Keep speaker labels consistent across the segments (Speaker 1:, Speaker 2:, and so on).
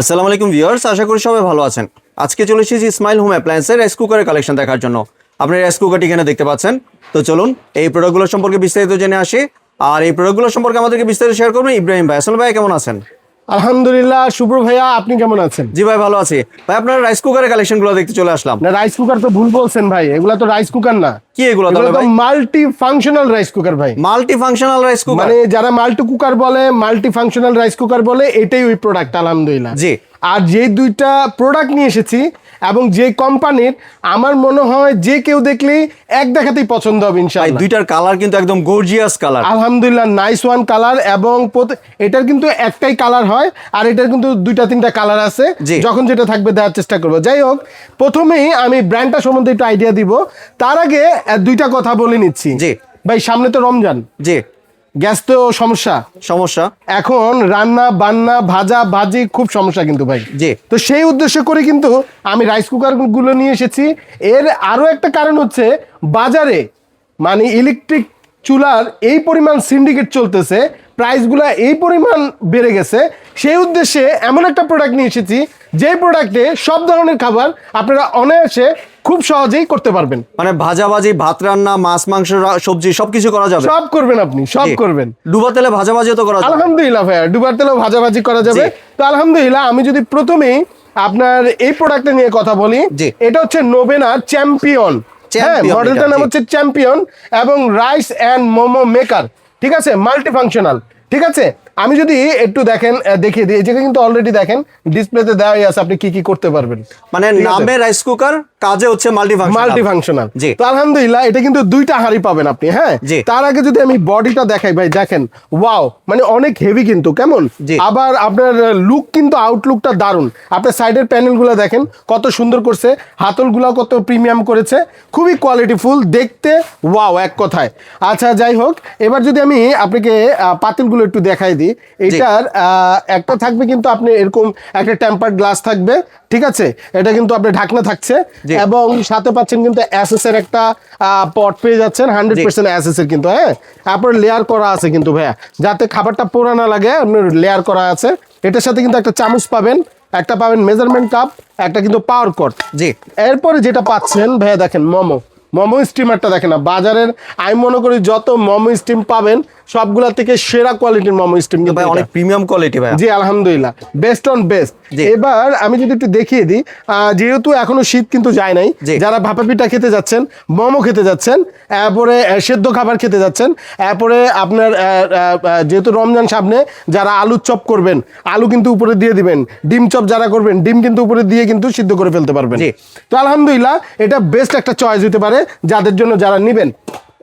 Speaker 1: আসসালামু আলাইকুম ভিউয়ার্স, আশা করি সবাই ভালো আছেন। আজকে চলে এসেছি স্মাইল হোম অ্যাপ্লায়েন্সের রাইস কুকারের কালেকশন দেখার জন্য। আপনি রাইস কুকারটি এখানে দেখতে পাচ্ছেন। তো চলুন, এই প্রোডাক্টগুলো সম্পর্কে বিস্তারিত জেনে আসি। আর এই প্রোডাক্টগুলো সম্পর্কে আমাদেরকে বিস্তারিত শেয়ার করবেন ইব্রাহিম ভাই। আসলে ভাই, কেমন আছেন?
Speaker 2: আলহামদুলিল্লাহ শুভ্র ভাইয়া আপনি কেমন আছেন?
Speaker 1: জি ভাই ভালো আছি। ভাই আপনার রাইস কুকারের কালেকশনগুলো দেখতে চলে আসলাম।
Speaker 2: না রাইস কুকার তো ভুল বলছেন ভাই এগুলা তো রাইস কুকার না।
Speaker 1: কি এগুলো তাহলে ভাই?
Speaker 2: মাল্টি ফাংশনাল রাইস কুকার ভাই।
Speaker 1: মাল্টি ফাংশনাল রাইস কুকার
Speaker 2: মানে যারা মাল্টি কুকার বলে মাল্টি ফাংশনাল রাইস কুকার বলে এটাই ওই প্রোডাক্ট আলহামদুলিল্লাহ।
Speaker 1: জি।
Speaker 2: আর যে দুইটা প্রোডাক্ট নিয়ে এসেছি এবং যে কোম্পানির আমার মনে হয় যে কেউ দেখলেই এক দেখাতেই পছন্দ হবে ইনশাআল্লাহ।
Speaker 1: দুইটার কালার কিন্তু একদম গর্জিয়াস কালার
Speaker 2: আলহামদুলিল্লাহ নাইস ওয়ান কালার এবং এটার কিন্তু একটাই কালার হয় আর এটার কিন্তু দুইটা তিনটা কালার আছে। যখন যেটা থাকবে দেওয়ার চেষ্টা করব। যাই হোক প্রথমেই আমি ব্র্যান্ডটা সম্বন্ধে একটু আইডিয়া দিব। তার আগে দুইটা কথা বলে নিচ্ছি।
Speaker 1: জি।
Speaker 2: ভাই সামনে তো রমজান।
Speaker 1: জি।
Speaker 2: গ্যাস তো সমস্যা।
Speaker 1: সমস্যা।
Speaker 2: এখন রান্না বান্না ভাজা ভাজি খুব সমস্যা কিন্তু ভাই।
Speaker 1: জি।
Speaker 2: তো সেই উদ্দেশ্য করে কিন্তু আমি রাইস কুকারগুলো নিয়ে এসেছি। এর আরও একটা কারণ হচ্ছে বাজারে মানে ইলেকট্রিক চুলার এই পরিমাণ সিন্ডিকেট চলতেছে প্রাইসগুলা এই পরিমাণ বেড়ে গেছে। সেই উদ্দেশ্যে এমন একটা প্রোডাক্ট নিয়ে এসেছি যে প্রোডাক্টে সব ধরনের খাবার আপনারা অনায়াসে খুব সহজেই করতে পারবেন।
Speaker 1: মানে ভাজাভাজি ভাত রান্না মাছ মাংস সবজি সবকিছু করা যাবে?
Speaker 2: সব করবেন আপনি সব করবেন।
Speaker 1: ডুবা তেলে ভাজাভাজিও তো করা যাবে।
Speaker 2: আলহামদুলিল্লাহ ভাইয়া ডুবার তেলেও ভাজাভাজি করা যাবে। তো আলহামদুলিল্লাহ আমি যদি প্রথমেই আপনার এই প্রোডাক্টটা নিয়ে কথা বলি। এটা হচ্ছে নোবেনা চ্যাম্পিয়ন হ্যাঁ মডেলটার নাম হচ্ছে চ্যাম্পিয়ন এবং রাইস অ্যান্ড মোমো মেকার ঠিক আছে? মাল্টি ফাংশনাল ঠিক আছে? আমি যদি একটু দেখেন দেখিয়ে দিই জায়গায় কিন্তু অলরেডি দেখেন ডিসপ্লেতে দেওয়াই আছে আপনি কি কি করতে পারবেন।
Speaker 1: মানে নামে রাইস কুকার কাজে হচ্ছে মাল্টি
Speaker 2: মাল্টি ফাংশনাল
Speaker 1: জি।
Speaker 2: তো আলহামদুলিল্লাহ এটা কিন্তু দুইটা হাঁড়ি পাবেন আপনি হ্যাঁ? তার আগে যদি আমি বডিটা দেখাই ভাই দেখেন ওয়াও মানে অনেক হেভি কিন্তু কেমন? আবার আপনার লুক কিন্তু আউটলুকটা দারুণ। আপনার সাইডের প্যানেলগুলো দেখেন কত সুন্দর করছে হাতলগুলো কত প্রিমিয়াম করেছে খুবই কোয়ালিটিফুল দেখতে ওয়াও এক কথায়। আচ্ছা যাই হোক এবার যদি আমি আপনাকে পাতিলগুলো একটু দেখাই দিই। এটার আহ, একটা থাকবে কিন্তু আপনি এরকম একটা টেম্পার্ড গ্লাস থাকবে ঠিক আছে? এটা কিন্তু আপনার ঢাকনা থাকছে। এবং সাথে পাচ্ছেন কিন্তু অ্যাসেস এর একটা পট পেয়ে যাচ্ছেন হান্ড্রেড পার্সেন্ট অ্যাসেস এর কিন্তু হ্যাঁ? তারপর লেয়ার করা আছে কিন্তু ভাইয়া। যাতে খাবারটা পোড়া না লাগে আপনার লেয়ার করা আছে। এটার সাথে কিন্তু একটা চামচ পাবেন একটা পাবেন মেজারমেন্ট কাপ একটা কিন্তু পাওয়ার কট
Speaker 1: জি।
Speaker 2: এরপরে যেটা পাচ্ছেন ভাইয়া দেখেন মোমো। মোমো স্টিমারটা দেখেন না বাজারের আমি মনে করি যত মোমো স্টিম পাবেন সবগুলা থেকে সেরা কোয়ালিটির মোমো স্টিম
Speaker 1: ভাই অনেক প্রিমিয়াম কোয়ালিটি ভাই
Speaker 2: জি আলহামদুলিল্লাহ বেস্ট অন বেস্ট। এবার আমি যদি একটু দেখিয়ে দিই যেহেতু এখনও শীত কিন্তু যায় নাই। যারা ভাপা পিঠা খেতে যাচ্ছেন মোমো খেতে যাচ্ছেন এরপরে সেদ্ধ খাবার খেতে যাচ্ছেন এরপরে আপনার যেহেতু রমজান সামনে যারা আলুর চপ করবেন আলু কিন্তু উপরে দিয়ে দিবেন ডিম চপ যারা করবেন ডিম কিন্তু উপরে দিয়ে কিন্তু সিদ্ধ করে ফেলতে পারবেন। তো আলহামদুলিল্লাহ এটা বেস্ট একটা চয়েস হতে পারে যাদের জন্য যারা নেবেন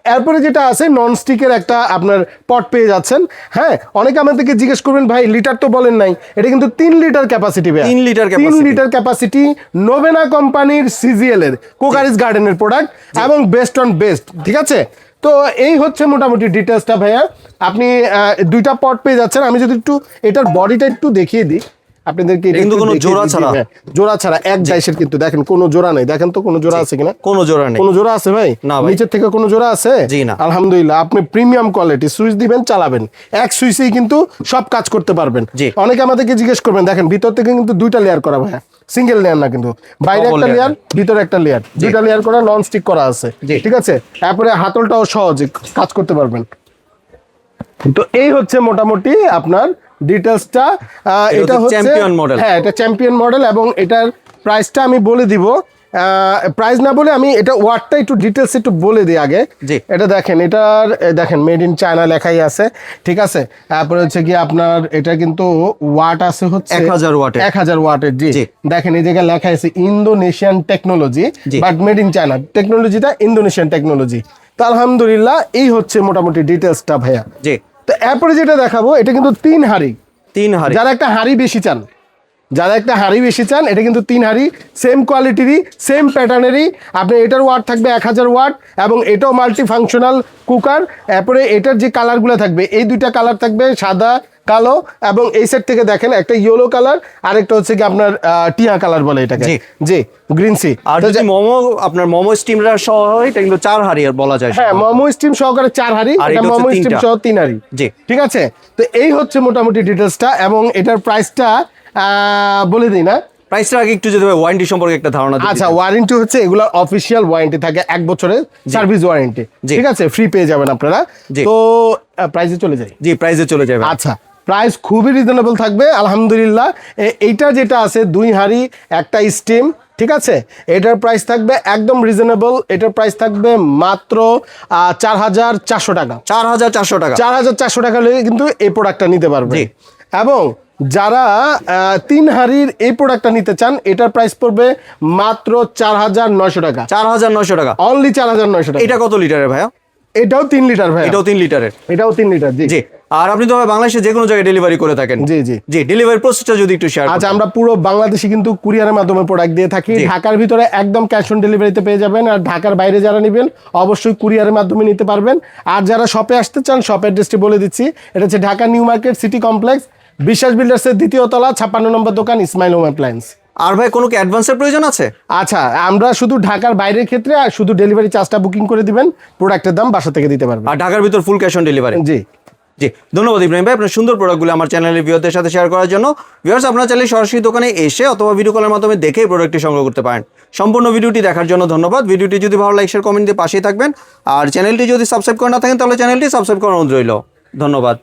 Speaker 2: এরপরে যেটা আছে নন স্টিকের একটা আপনার পট পেয়ে যাচ্ছেন। হ্যাঁ অনেকে আমাদেরকে জিজ্ঞেস করবেন ভাই লিটার তো বলেন নাই। এটা কিন্তু তিন লিটার ক্যাপাসিটি
Speaker 1: তিন লিটার
Speaker 2: তিন লিটার ক্যাপাসিটি নোভেনা কোম্পানির সিজিএল এর কোকারিস গার্ডেনের প্রোডাক্ট এবং বেস্ট অন বেস্ট ঠিক আছে? তো এই হচ্ছে মোটামুটি ডিটেলসটা ভাইয়া। আপনি দুইটা পট পেয়ে যাচ্ছেন। আমি যদি একটু এটার বডিটা একটু দেখিয়ে দিই। আপনাদেরকে
Speaker 1: কিন্তু কোনো জোড়া। ছাড়া।
Speaker 2: জোড়া ছাড়া এক ডাইসের কিন্তু দেখেন কোনো জোড়া নেই। দেখেন তো কোনো জোড়া আছে কিনা?
Speaker 1: কোনো জোড়া নেই।
Speaker 2: কোনো জোড়া আছে ভাই?
Speaker 1: না
Speaker 2: নিচের থেকে কোনো জোড়া আছে?
Speaker 1: জি না।
Speaker 2: আলহামদুলিল্লাহ আপনি প্রিমিয়াম কোয়ালিটি সুইচ দিবেন চালাবেন। এক সুইচেই কিন্তু সব কাজ করতে পারবেন। অনেকে আমাদেরকে জিজ্ঞেস করবেন দেখেন ভিতর থেকে কিন্তু দুইটা লেয়ার করা ভাই সিঙ্গেল লেয়ার না কিন্তু। বাইরে একটা লেয়ার ভিতরে একটা লেয়ার দুইটা লেয়ার করা নন স্টিক করা আছে। ঠিক আছে? তারপরে হাতলটাও সহজে কাজ করতে পারবেন। তো এই হচ্ছে মোটামুটি আপনার ডিটেলসটা
Speaker 1: এটা হচ্ছে champion model।
Speaker 2: হ্যাঁ এটা চ্যাম্পিয়ন মডেল এবং এটার প্রাইসটা আমি বলে দিব প্রাইস না বলে আমি এটা ওয়ার্ডটা একটু ডিটেলস একটু বলে দিই আগে
Speaker 1: জি।
Speaker 2: এটা দেখেন এটার দেখেন মেড ইন চায়না লেখাই আছে ঠিক আছে তারপরে হচ্ছে কি আপনার এটা কিন্তু ওয়াট আছে হচ্ছে
Speaker 1: 1000 ওয়াটের।
Speaker 2: এক হাজার ওয়াটের জি। দেখেন এই জায়গায় লেখা আছে Indonesian technology. But made in China টেকনোলজিটা Indonesian technology তো আলহামদুলিল্লাহ এই হচ্ছে মোটামুটি ডিটেলসটা ভাইয়া
Speaker 1: জি
Speaker 2: তো এরপরে যেটা দেখাবো এটা কিন্তু তিন হাড়ি।
Speaker 1: তিন হাড়ি।
Speaker 2: যারা একটা হাড়ি বেশি চান যারা একটা হাড়ি বেশি চান এটা কিন্তু তিন হাড়ি সেম কোয়ালিটিরই সেম প্যাটার্নেরই আপনি এটার ওয়াট থাকবে এক হাজার ওয়াট এবং এটাও মাল্টি ফাংশনাল কুকার এরপরে এটার যে কালারগুলো থাকবে এই দুইটা কালার থাকবে সাদা কালো এবং এই সেট থেকে দেখেন একটা ইয়েলো কালার আর একটা হচ্ছে কি আপনার টিয়া কালার বলে এটাকে।
Speaker 1: জি।
Speaker 2: জি গ্রিন সি
Speaker 1: আর যদি মোমো আপনার মোমো স্টিমরা সহ হয় এটা কিন্তু চার হাড়ি আর বলা যায়
Speaker 2: হ্যাঁ মোমো স্টিম সহকারে চার হাড়ি এটা মোমো স্টিম সহ তিন হাড়ি।
Speaker 1: জি।
Speaker 2: ঠিক আছে? তো এই হচ্ছে মোটামুটি ডিটেলসটা এবং এটার প্রাইসটা বলে দিই না।
Speaker 1: প্রাইসটা আগে একটু যদি ওয়ারেন্টি সম্পর্কে একটা ধারণা
Speaker 2: আচ্ছা ওয়ারেন্টি হচ্ছে এগুলোর অফিসিয়াল ওয়ারেন্টি থাকে এক বছরের সার্ভিস ওয়ারেন্টি ঠিক আছে? ফ্রি পেয়ে যাবেন আপনারা। তো প্রাইসে চলে যাই।
Speaker 1: জি প্রাইসে চলে যাবে।
Speaker 2: আচ্ছা। প্রাইস খুবই রিজনেবল থাকবে আলহামদুলিল্লাহ। এইটা যেটা আছে দুই হাঁড়ি একটা স্টিম ঠিক আছে? এটার প্রাইস থাকবে একদম রিজনেবল এটার প্রাইস থাকবে মাত্র চার হাজার চারশো টাকা।
Speaker 1: চার হাজার চারশো টাকা।
Speaker 2: চার হাজার চারশো টাকা কিন্তু এই প্রোডাক্টটা নিতে পারবে এবং যারা তিন হাঁড়ির এই প্রোডাক্টটা নিতে চান এটার প্রাইস পড়বে মাত্র চার হাজার নয়শো টাকা।
Speaker 1: চার হাজার নয়শো টাকা।
Speaker 2: অনলি চার হাজার নয়শো টাকা।
Speaker 1: এটা কত লিটারের ভাইয়া?
Speaker 2: এটাও তিন লিটার ভাই
Speaker 1: এটাও তিন লিটারের।
Speaker 2: এটাও তিন লিটার জি।
Speaker 1: জি আর আপনি তো বাংলাদেশে যে কোনো জায়গায় ডেলিভারি করে থাকেন।
Speaker 2: জি জি।
Speaker 1: জি ডেলিভারি প্রসেসটা যদি একটু শেয়ার
Speaker 2: আচ্ছা আমরা পুরো বাংলাদেশে কিন্তু কুরিয়ারের মাধ্যমে প্রোডাক্ট দিয়ে থাকি। ঢাকার ভিতরে একদম ক্যাশ অন ডেলিভারিতে পেয়ে যাবেন। আর ঢাকার বাইরে যারা নেবেন অবশ্যই কুরিয়ারের মাধ্যমে নিতে পারবেন। আর যারা শপে আসতে চান শপের অ্যাড্রেসটি বলে দিচ্ছি। এটা হচ্ছে Dhaka New Market City Complex Biswas বিল্ডার্সের দ্বিতীয় তলা ছাপ্পান্ন নম্বর দোকান ইসমাইল হোম অ্যাপ্লায়েন্স
Speaker 1: আর ভাই কোনো কি অ্যাডভান্সের প্রয়োজন আছে?
Speaker 2: আচ্ছা আমরা শুধু ঢাকার বাইরের ক্ষেত্রে আর শুধু ডেলিভারি চার্জটা বুকিং করে দিবেন প্রোডাক্টের দাম বাসা থেকে দিতে পারবেন।
Speaker 1: আর ঢাকার ভিতর ফুল ক্যাশ অন ডেলিভারি
Speaker 2: জি।
Speaker 1: জি ধন্যবাদ ইব্রাহিম ভাই আপনার সুন্দর প্রোডাক্টগুলো আমার চ্যানেলের ভিউয়ারদের সাথে শেয়ার করার জন্য। ভিউয়ার্স আপনার চাইলে সরাসরি দোকানে এসে অথবা ভিডিও কলের মাধ্যমে দেখেই প্রোডাক্টটি সংগ্রহ করতে পারেন। সম্পূর্ণ ভিডিওটি দেখার জন্য ধন্যবাদ। ভিডিওটি যদি ভালো লাইক শেয়ার কমেন্ট দিয়ে পাশেই থাকবেন। আর চ্যানেলটি যদি সাবস্ক্রাইব করে না থাকেন তাহলে চ্যানেলটি সাবস্ক্রাইব করার অনুরোধ রইল। ধন্যবাদ।